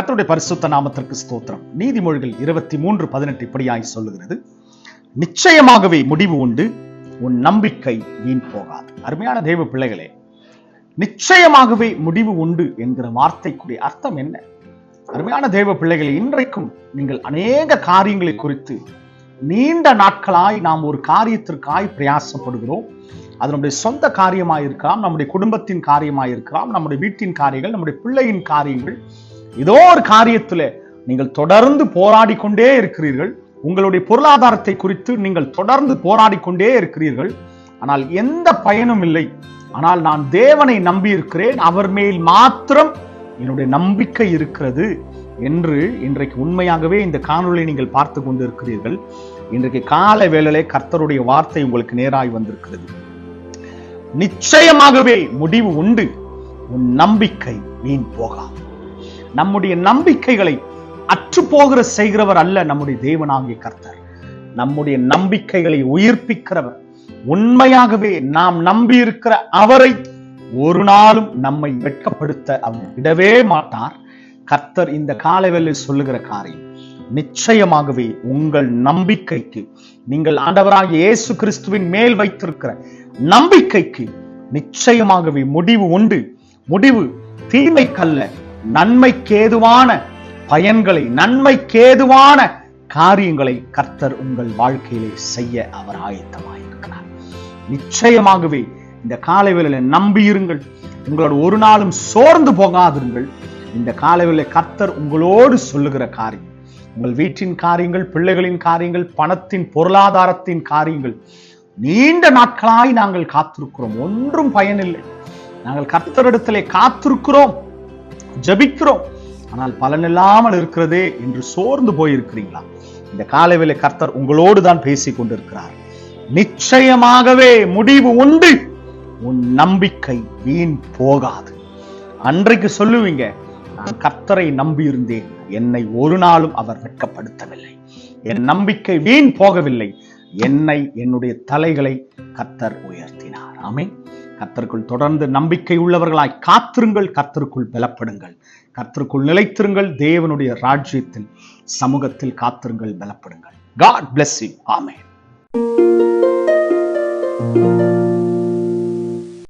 கத்தருடைய பரிசுத்த நாமத்திற்கு ஸ்தோத்திரம். நீதிமொழிகள் இருபத்தி மூன்று பதினெட்டு இப்படியாய் சொல்லுகிறது. நிச்சயமாகவே முடிவு உண்டு. உன் நம்பிக்கை வீண் போகாது. அருமையான தெய்வ பிள்ளைகளே நிச்சயமாகவே முடிவு உண்டு என்கிற வார்த்தைக்குரிய அர்த்தம் என்ன? அருமையான தெய்வ பிள்ளைகளே இன்றைக்கும் நீங்கள் அநேக காரியங்களை குறித்து நீண்ட நாட்களாய் நாம் ஒரு காரியத்திற்காய் பிரயாசப்படுகிறோம். அது நம்முடைய சொந்த காரியமாயிருக்கலாம் நம்முடைய குடும்பத்தின் காரியமாயிருக்கலாம் நம்முடைய வீட்டின் காரியங்கள் நம்முடைய பிள்ளையின் காரியங்கள் ஏதோ ஒரு காரியத்துல நீங்கள் தொடர்ந்து போராடி கொண்டே இருக்கிறீர்கள். உங்களுடைய பொருளாதாரத்தை குறித்து நீங்கள் தொடர்ந்து போராடி கொண்டே இருக்கிறீர்கள். ஆனால் எந்த பயனும் இல்லை. ஆனால் நான் தேவனை நம்பி இருக்கிறேன் அவர் மேல் மாத்திரம் என்னுடைய நம்பிக்கை இருக்கிறது என்று இன்றைக்கு உண்மையாகவே இந்த காணொலியை நீங்கள் பார்த்து கொண்டு இருக்கிறீர்கள் இன்றைக்கு கால வேளையிலே கர்த்தருடைய வார்த்தை உங்களுக்கு நேராய் வந்திருக்கிறது. நிச்சயமாகவே முடிவு உண்டு. உன் நம்பிக்கை வீண் போகாது. நம்முடைய நம்பிக்கைகளை அற்றுப்போகிற செய்கிறவர் அல்ல நம்முடைய தேவனாகிய கர்த்தர். நம்முடைய நம்பிக்கைகளை உயிர்ப்பிக்கிறவர். உண்மையாகவே நாம் நம்பி இருக்கிற அவரை ஒரு நாளும் நம்மை வெட்கப்படுத்த அவர் விடவே மாட்டார். கர்த்தர் இந்த காலவேளை சொல்லுகிற காரியம் நிச்சயமாகவே உங்கள் நம்பிக்கைக்கு நீங்கள் ஆண்டவராக இயேசு கிறிஸ்துவின் மேல் வைத்திருக்கிற நம்பிக்கைக்கு நிச்சயமாகவே முடிவு உண்டு. முடிவு தீமைக்கல்ல. நன்மைக்கேதுவான பயன்களை நன்மைக்கேதுவான காரியங்களை கர்த்தர் உங்கள் வாழ்க்கையிலே செய்ய அவர் ஆயத்தமாயிருக்கிறார் நிச்சயமாகவே இந்த காலை வேளையில நம்பியிருங்கள். உங்களோட ஒரு நாளும் சோர்ந்து போகாதிருங்கள். இந்த காலவேளை கர்த்தர் உங்களோடு சொல்லுகிற காரியம் உங்கள் வீட்டின் காரியங்கள் பிள்ளைகளின் காரியங்கள் பணத்தின் பொருளாதாரத்தின் காரியங்கள் நீண்ட நாட்களாய் நாங்கள் காத்திருக்கிறோம். ஒன்றும் பயனில்லை. நாங்கள் கர்த்தரிடத்திலே காத்திருக்கிறோம். ஜபிக்கிறோம். ஆனால் பலனில்லாமல் இருக்கிறதே என்று சோர்ந்து போயிருக்கிறீங்களா? இந்த காலவேளை கர்த்தர் உங்களோடு தான் பேசி கொண்டிருக்கிறார். நிச்சயமாகவே முடிவு உண்டு. உன் நம்பிக்கை வீண் போகாது. அன்றைக்கு சொல்லுவீங்க நான் கர்த்தரை நம்பி இருந்தேன் என்னை ஒரு நாளும் அவர் வெட்கப்படுத்தவில்லை. என் நம்பிக்கை வீண் போகவில்லை. என்னை என்னுடைய தலைகளை கர்த்தர் உயர்த்தினார். ஆமே கத்தருக்குள் தொடர்ந்து நம்பிக்கை உள்ளவர்களாய் காத்திருங்கள் கத்தருக்குள் பலப்படுங்கள். கத்தருக்குள் நிலைத்திருங்கள் தேவனுடைய ராஜ்யத்தில் சமூகத்தில் காத்திருங்கள் பலப்படுங்கள். God bless you. ஆமென்